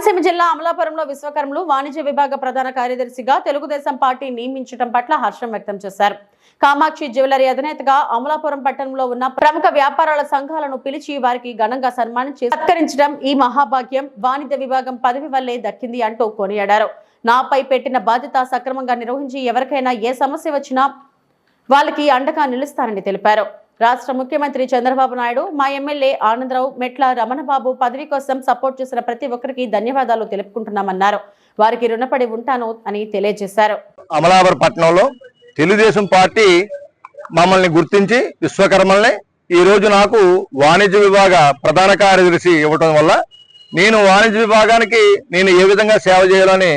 కోనసీమ జిల్లా అమలాపురంలో విశ్వకర్మలు వాణిజ్య విభాగ ప్రధాన కార్యదర్శిగా తెలుగుదేశం పార్టీ నియమించడం పట్ల హర్షం వ్యక్తం చేశారు. కామాక్షి జ్యువెలరీ అధినేతగా అమలాపురం పట్టణంలో ఉన్న ప్రముఖ వ్యాపారాల సంఘాలను పిలిచి వారికి ఘనంగా సన్మానించి సత్కరించడం ఈ మహాభాగ్యం. వాణిజ్య విభాగం పదవి వల్లే దక్కింది అంటూ కొనియాడారు. నాపై పెట్టిన బాధ్యత సక్రమంగా నిర్వహించి ఎవరికైనా ఏ సమస్య వచ్చినా వాళ్ళకి అండగా నిలుస్తారని తెలిపారు. రాష్ట్ర ముఖ్యమంత్రి చంద్రబాబు నాయుడు మా ఎమ్మెల్యే ఆనందరావు మెట్ల రమణబాబు పదవి కోసం సపోర్ట్ చేసిన ప్రతి ఒక్కరికి ధన్యవాదాలు తెలుపుకుంటున్నామన్నారు. వారికి రుణపడి ఉంటాను అని తెలియజేశారు. అమలాపురం పట్టణంలో తెలుగుదేశం పార్టీ మమ్మల్ని గుర్తించి విశ్వకర్మల్ని ఈ రోజు నాకు వాణిజ్య విభాగ ప్రధాన కార్యదర్శి ఇవ్వటం వల్ల నేను వాణిజ్య విభాగానికి నేను ఏ విధంగా సేవ చేయాలని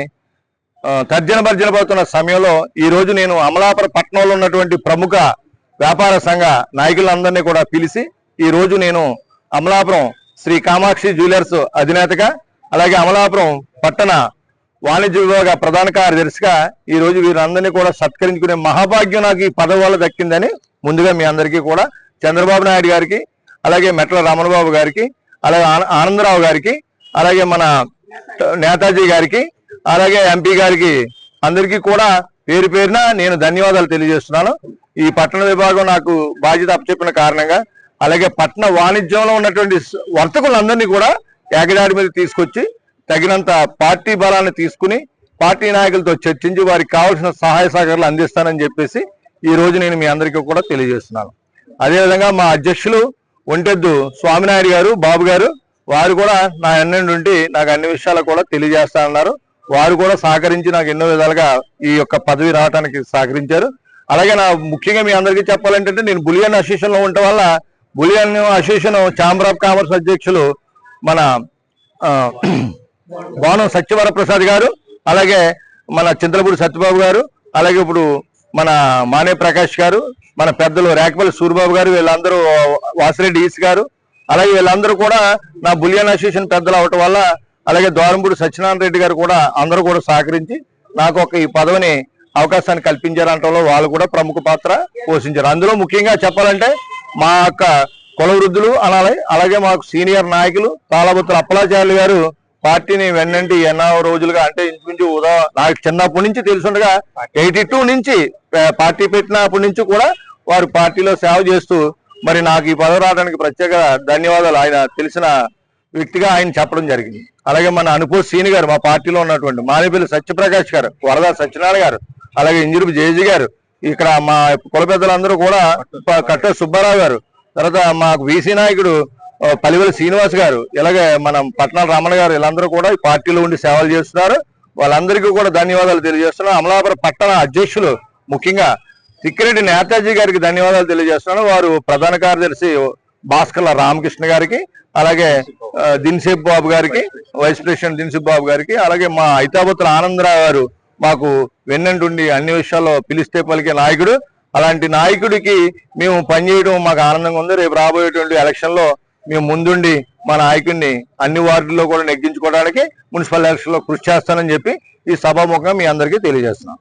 తర్జన భర్జన పడుతున్న సమయంలో ఈ రోజు నేను అమలాపురం పట్టణంలో ఉన్నటువంటి ప్రముఖ వ్యాపార సంఘ నాయకులందరినీ కూడా పిలిచి ఈ రోజు నేను అమలాపురం శ్రీ కామాక్షి జ్యువెలర్స్ అధినేతగా అలాగే అమలాపురం పట్టణ వాణిజ్య విభాగ ప్రధాన కార్యదర్శిగా ఈ రోజు వీరందరినీ కూడా సత్కరించుకునే మహాభాగ్యం నాకు ఈ పదవి వల్ల దక్కిందని ముందుగా మీ అందరికీ కూడా చంద్రబాబు నాయుడు గారికి అలాగే మెట్ల రమణబాబు గారికి అలాగే ఆన- ఆనందరావు గారికి అలాగే మన నేతాజీ గారికి అలాగే ఎంపీ గారికి అందరికీ కూడా పేరు పేరున నేను ధన్యవాదాలు తెలియజేస్తున్నాను. ఈ పట్టణ విభాగం నాకు బాధ్యత అప్పచెప్పిన కారణంగా అలాగే పట్టణ వాణిజ్యంలో ఉన్నటువంటి వర్తకులందరినీ కూడా ఏకదాడి మీద తీసుకొచ్చి తగినంత పార్టీ బలాన్ని తీసుకుని పార్టీ నాయకులతో చర్చించి వారికి కావాల్సిన సహాయ సహకారాలు అందిస్తానని చెప్పేసి ఈ రోజు నేను మీ అందరికీ కూడా తెలియజేస్తున్నాను. అదేవిధంగా మా అధ్యక్షులు ఒంటెద్దు స్వామినాయుడు గారు బాబు గారు వారు కూడా నా ఎన్నెండు ఉండి నాకు అన్ని విషయాలు కూడా తెలియజేస్తానన్నారు. వారు కూడా సహకరించి నాకు ఎన్నో విధాలుగా ఈ యొక్క పదవి రావడానికి సహకరించారు. అలాగే నా ముఖ్యంగా మీ అందరికీ చెప్పాలంటే నేను బులియన్ అసోసియేషన్లో ఉండటం వల్ల bullion association chamber of commerce అధ్యక్షులు మన భానం సత్యవరప్రసాద్ సత్యవర ప్రసాద్ గారు అలాగే మన చింతలపూడి సత్యబాబు గారు అలాగే ఇప్పుడు మన మానే ప్రకాష్ గారు మన పెద్దలు రేకపల్లి సూరిబాబు గారు వీళ్ళందరూ వాసిరెడ్డి ఈస్ గారు అలాగే వీళ్ళందరూ కూడా నా బులియన్ అసోసియేషన్ పెద్దలు అవటం వల్ల అలాగే ద్వారంపూడి సత్యనారాయణ రెడ్డి గారు కూడా అందరూ కూడా సహకరించి నాకు ఒక ఈ పదవిని అవకాశాన్ని కల్పించారంటంలో వాళ్ళు కూడా ప్రముఖ పాత్ర పోషించారు. అందులో ముఖ్యంగా చెప్పాలంటే మా యొక్క కుల వృద్ధులు అలాగే అలాగే మాకు సీనియర్ నాయకులు తాళబుత్తుల అప్పలాచార్యులు గారు పార్టీని వెన్నంటి ఎన్నో రోజులుగా అంటే ఇంచుమించు ఉదా నాకు చిన్నప్పటి నుంచి తెలుసుండగా ఎయిటీ టూ నుంచి పార్టీ పెట్టినప్పటి నుంచి కూడా వారు పార్టీలో సేవ చేస్తూ మరి నాకు ఈ పదవి రావడానికి ప్రత్యేక ధన్యవాదాలు. ఆయన తెలిసిన వ్యక్తిగా ఆయన చెప్పడం జరిగింది. అలాగే మన అనుపూ సీని గారు మా పార్టీలో ఉన్నటువంటి మానేపల్లి సత్యప్రకాష్ గారు వరద సత్యనారాయణ గారు అలాగే ఇంజురుపు జేజీ గారు ఇక్కడ మా కుల పెద్దలందరూ కూడా కట్ట సుబ్బారావు గారు తర్వాత మాకు వీసీ నాయకుడు ఆ, పలివెల శ్రీనివాస్ గారు ఇలాగే మనం పట్నాల రమణ గారు వీళ్ళందరూ కూడా ఈ పార్టీలో ఉండి సేవలు చేస్తున్నారు. వాళ్ళందరికీ కూడా ధన్యవాదాలు తెలియజేస్తున్నాను. అమలాపురం పట్టణ అధ్యక్షులు ముఖ్యంగా సిక్కిరెడ్డి నేతాజీ గారికి ధన్యవాదాలు తెలియజేస్తున్నాను. వారు ప్రధాన కార్యదర్శి భాస్కర్ల రామకృష్ణ గారికి అలాగే దిన్సేబ్ బాబు గారికి వైస్ ప్రెసిడెంట్ దిన్సేబ్ బాబు గారికి అలాగే మా ఐతాబత్తుల ఆనందరావు గారు మాకు వెన్నంటుండి అన్ని విషయాల్లో పిలిస్తే పలికే నాయకుడు. అలాంటి నాయకుడికి మేము పనిచేయడం మాకు ఆనందంగా ఉంది. రేపు రాబోయేటువంటి ఎలక్షన్లో మేము ముందుండి మా నాయకుడిని అన్ని వార్డుల్లో కూడా నెగ్గించుకోవడానికి మున్సిపల్ ఎలక్షన్లో కృషి చేస్తానని చెప్పి ఈ సభాముఖంగా మీ అందరికీ తెలియజేస్తున్నాం.